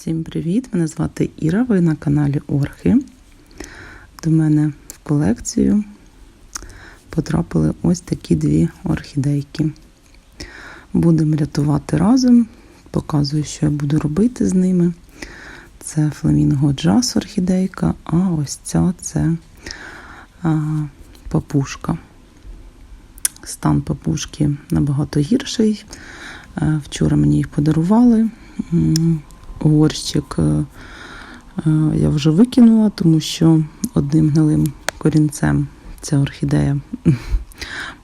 Всім привіт! Мене звати Іра. Ви на каналі Орхи. До мене в колекцію потрапили ось такі дві орхідейки. Будемо рятувати разом. Показую, що я буду робити з ними. Це фламінго джаз орхідейка, а ось ця це а, папушка. Стан папушки набагато гірший. Е, Вчора мені їх подарували. Горщик е, е, я вже викинула, тому що одним гнилим корінцем ця орхідея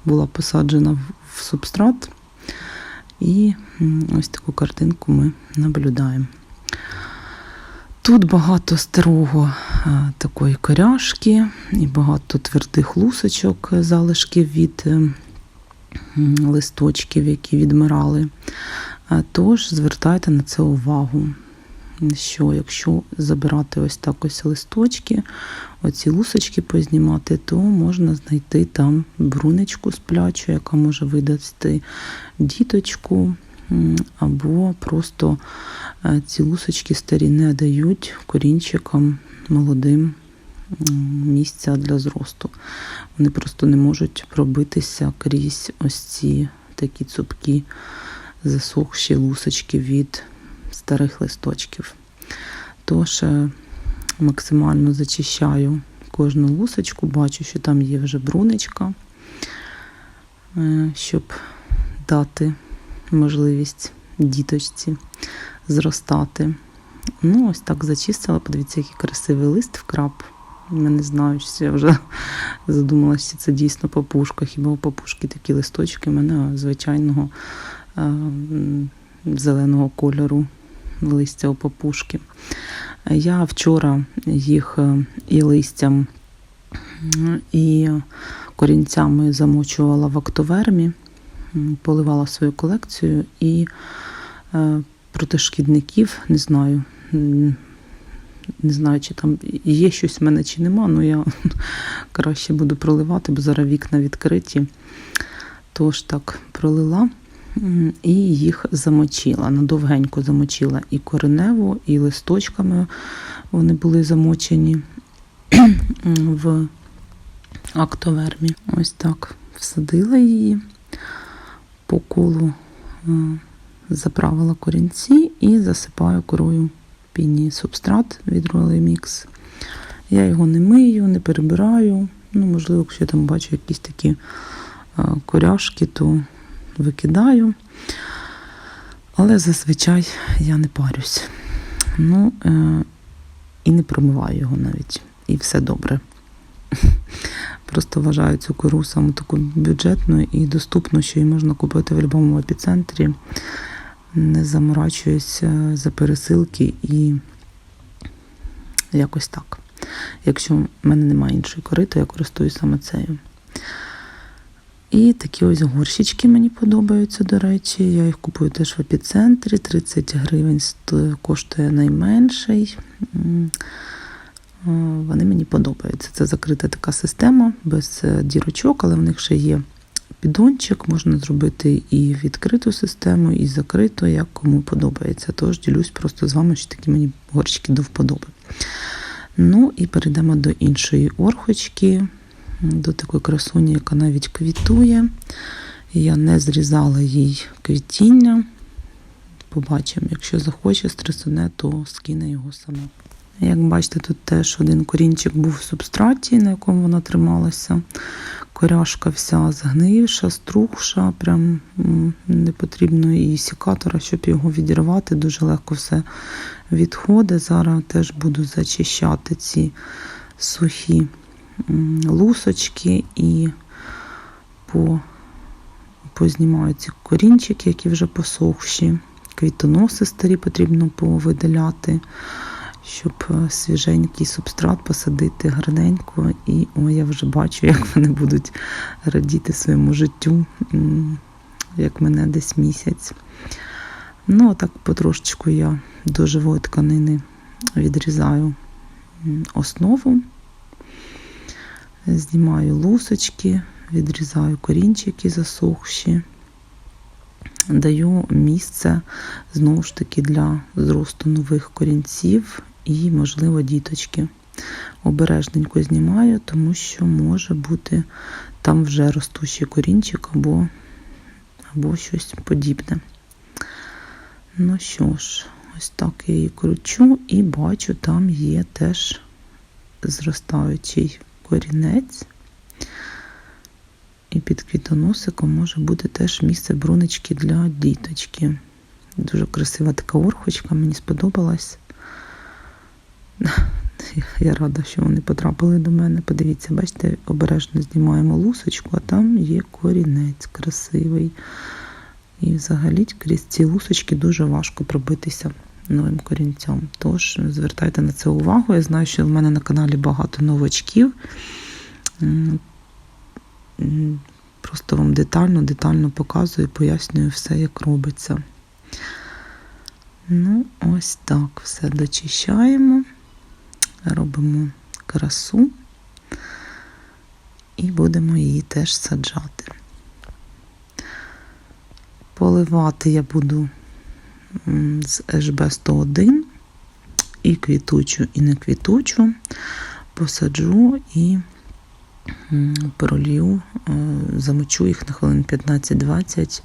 була посаджена в- субстрат. І ось таку картинку ми наблюдаємо. Тут багато старого е, такої коряшки і багато твердих лусочок, залишків від листочків, які відмирали. Тож звертайте на це увагу. Що якщо забирати ось так ось листочки, оці лусочки познімати, то можна знайти там брунечку сплячу, яка може видати діточку, або просто е, ці лусочки старі не дають корінчикам молодим місця для зросту. Вони просто не можуть пробитися крізь ось ці такі цупкі засохші лусочки від старих листочків. Тож е, максимально зачищаю кожну лусочку, бачу, що там є вже брунечка, е, щоб дати можливість діточці зростати. Ну, ось так зачистила. Подивіться, який красивий лист вкраб. Я не знаю, що я вже задумалася, що це дійсно папушка. Хіба у папушки такі листочки? У мене звичайного е, зеленого кольору листя у папушки. Я вчора їх е, і листям, і корінцями замочувала в актовермі, поливала свою колекцію і е, проти шкідників не знаю. Не знаю, чи там є щось в мене, чи нема, але я краще буду проливати, бо зараз вікна відкриті. Тож так пролила і їх замочила. Надовгенько замочила і кореневу, і листочками вони були замочені в актовермі. Ось так всадила її по колу, е, заправила корінці і засипаю корою піні субстрат від Royal Mix. Я його не мию, не перебираю. Ну, можливо, якщо я там бачу якісь такі е, коряшки, то викидаю. Але зазвичай я не парюсь. Ну, е, і не промиваю його навіть. І все добре. Просто вважаю цю кору саме таку бюджетну і доступну, що її можна купити в будь-якому епіцентрі. Не заморачуюсь е, за пересилки і якось так. Якщо в мене немає іншої кори, то я користуюсь саме цією. І такі ось горщички мені подобаються, до речі. Я їх купую теж в епіцентрі. 30 гривень коштує найменший. Е, Вони мені подобаються. Це закрита така система без е, дірочок, але в них ще є піддончик. Можна зробити і відкриту систему, і закриту, як кому подобається. Тож ділюсь просто з вами, що такі мені горщики до вподоби. Ну і перейдемо до іншої орхочки, до такої красуні, яка навіть квітує. Я не зрізала їй квітіння. Побачимо, якщо захоче стресуне, то скине його сама. Як бачите, тут теж один корінчик був в субстраті, на якому вона трималася. Коряшка вся згнивша, струхша, прям не потрібно і сікатора, щоб його відірвати. Дуже легко все відходить. Зараз теж буду зачищати ці сухі лусочки і по, познімаю ці корінчики, які вже посохші. Квітоноси старі потрібно повидаляти, щоб е, свіженький субстрат посадити гарненько. І о, я вже бачу, як вони будуть радіти своєму життю, як мене десь місяць. Ну, так потрошечку я до живої тканини відрізаю основу, знімаю лусочки, відрізаю корінчики засохші. даю місце знову ж таки для зросту нових корінців і, можливо, діточки. Обережненько знімаю, тому що може бути там вже ростущий корінчик або, або щось подібне. Ну що ж, ось так я її кручу і бачу, там є теж зростаючий корінець. І під квітоносиком може бути теж місце брунички для діточки. Дуже красива така орхочка, мені сподобалась. Я рада, що вони потрапили до мене. Подивіться, бачите, обережно знімаємо лусочку, а там є корінець красивий. І взагалі крізь ці лусочки дуже важко пробитися новим корінцям. Тож звертайте на це увагу. Я знаю, що в мене на каналі багато новачків. Просто вам детально, детально показую, пояснюю все, як робиться. Ну, ось так все дочищаємо, робимо красу і будемо її теж саджати. Поливати я буду з HB 101 і квітучу, і не квітучу. Посаджу і м, пролью, е, замочу їх на хвилин 15-20,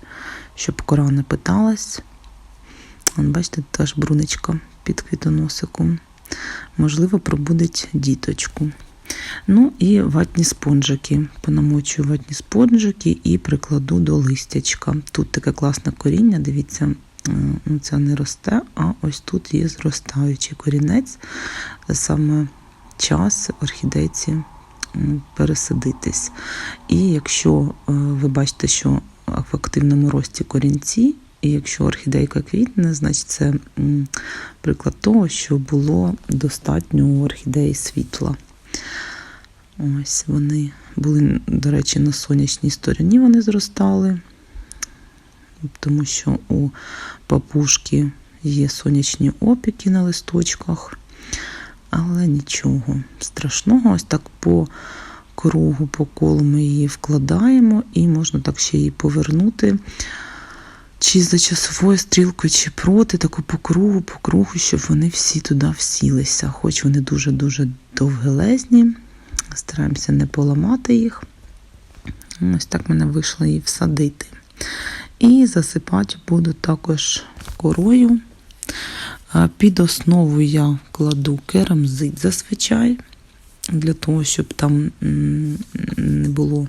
щоб кора не питалась. Бачите, теж бруничка під квітоносиком. Можливо, пробудить діточку. Ну і ватні спонжики. Понамочую ватні спонжики і прикладу до листячка. Тут таке класне коріння, дивіться, це не росте, а ось тут є зростаючий корінець. Саме час орхідейці пересадитись. І якщо е, ви бачите, що в активному рості корінці, і якщо орхідейка квітне, значить це приклад того, що було достатньо у орхідеї світла. Ось вони були, до речі, на сонячній стороні вони зростали, тому що у папушки є сонячні опіки на листочках, але нічого страшного. Ось так по кругу, по колу ми її вкладаємо, і можна так ще її повернути. Чи за часовою стрілкою, чи проти, таку по кругу, по кругу, щоб вони всі туди всілися. Хоч вони дуже-дуже довгелезні. Стараємося не поламати їх. Ось так мене вийшло її всадити. І засипати буду також корою. Під основу я кладу керамзит зазвичай, для того, щоб там не було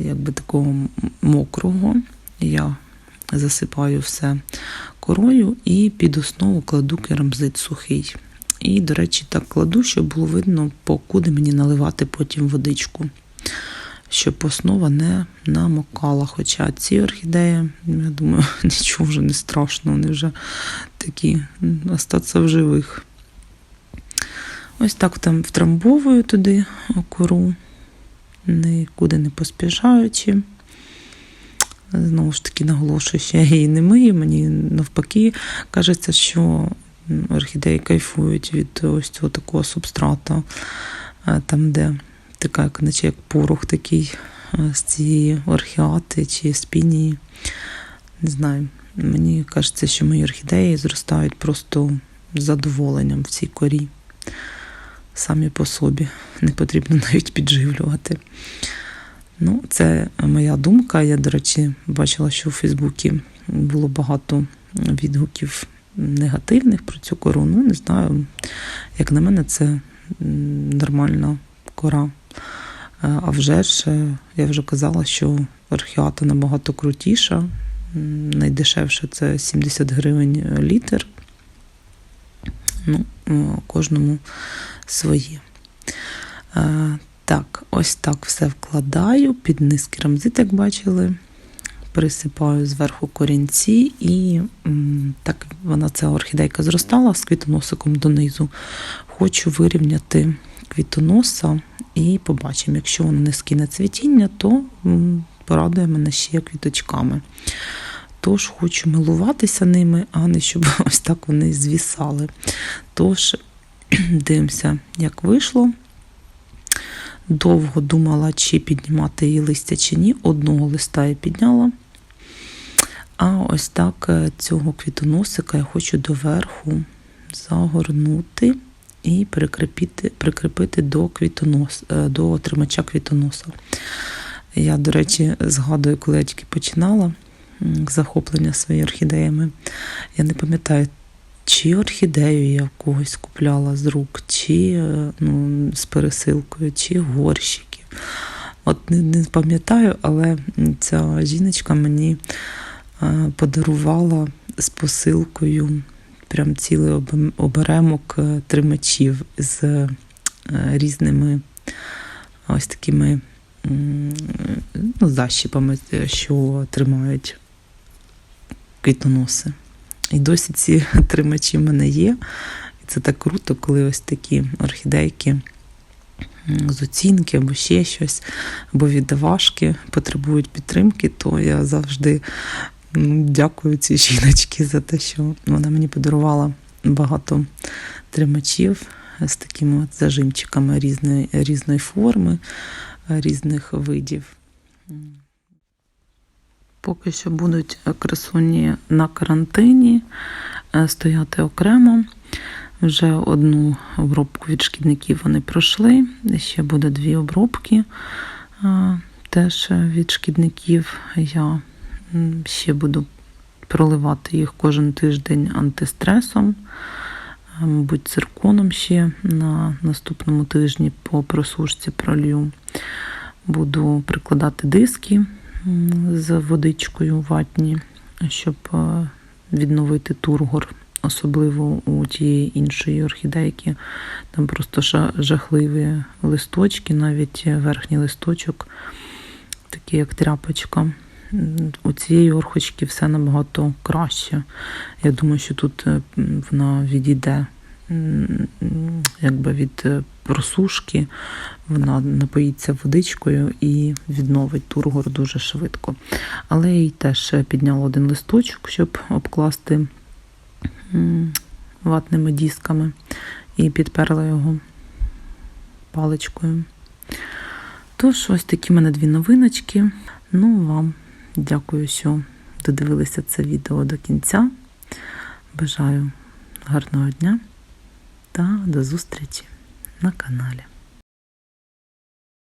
якби такого мокрого. Я засипаю все корою і під основу кладу керамзит сухий. І, до речі, так кладу, щоб було видно, покуди мені наливати потім водичку, щоб основа не намокала. Хоча ці орхідеї, я думаю, нічого вже не страшно, вони вже такі остаться в живих. Ось так там втрамбовую туди кору, нікуди не поспішаючи. Знову ж таки, наголошую, що я її не мию. Мені навпаки кажеться, що орхідеї кайфують від ось цього такого субстрата, е, там, де така, як, наче як порох такий е, з цієї орхіати чи спінії. Не знаю. Мені кажеться, що мої орхідеї зростають просто з задоволенням в цій корі. Самі по собі. Не потрібно навіть підживлювати. Ну, це моя думка. Я, до речі, бачила, що у Фейсбуці було багато відгуків негативних про цю кору. Ну, не знаю. Як на мене, це нормальна кора. Е, А вже ж, е, я вже казала, що орхіата набагато крутіша. Найдешевше це 70 гривень літр. Ну, е, кожному своє. Е, Так, ось так все вкладаю, під низ керамзит, як бачили. Присипаю зверху корінці, і так вона ця орхідейка зростала з квітоносиком донизу. Хочу вирівняти квітоноса і побачимо, якщо воно не скине цвітіння, то порадує мене ще квіточками. Тож хочу милуватися ними, а не щоб ось так вони звісали. Тож дивимося, як вийшло. Довго думала, чи піднімати її листя, чи ні. Одного листа я підняла. А ось так е, цього квітоносика я хочу доверху загорнути і прикріпити, прикріпити до, квітонос, е, до тримача квітоноса. Я, до речі, згадую, коли я тільки починала захоплення своїми орхідеями. Я не пам'ятаю, чи орхідею я когось купляла з рук, чи е, ну, з пересилкою, чи горщики. От не, не пам'ятаю, але ця жіночка мені е, подарувала з посилкою прям цілий оберемок е, тримачів з е, різними ось такими ну, защіпами, е, що тримають квітоноси. І досі ці тримачі в мене є. І це так круто, коли ось такі орхідейки з оцінки або ще щось, або віддавашки потребують підтримки, то я завжди дякую цій жіночці за те, що вона мені подарувала багато тримачів з такими от зажимчиками різної, різної форми, різних видів. Поки що будуть красуні на карантині е, стояти окремо. Вже одну обробку від шкідників вони пройшли. Ще буде дві обробки е, теж від шкідників. Я ще буду проливати їх кожен тиждень антистресом, мабуть, цирконом ще на наступному тижні по просушці пролью. Буду прикладати диски з водичкою ватні, щоб е, відновити тургор, особливо у тієї іншої орхідейки. Там просто жахливі листочки, навіть верхній листочок, такий як тряпочка. У цієї орхочки все набагато краще. Я думаю, що тут е, вона відійде якби від е, просушки, вона напоїться водичкою і відновить тургор дуже швидко. Але їй теж підняла один листочок, щоб обкласти ватними дисками і підперла його паличкою. Тож, ось такі в мене дві новиночки. Ну, вам дякую, що додивилися це відео до кінця. Бажаю гарного дня та до зустрічі на каналі.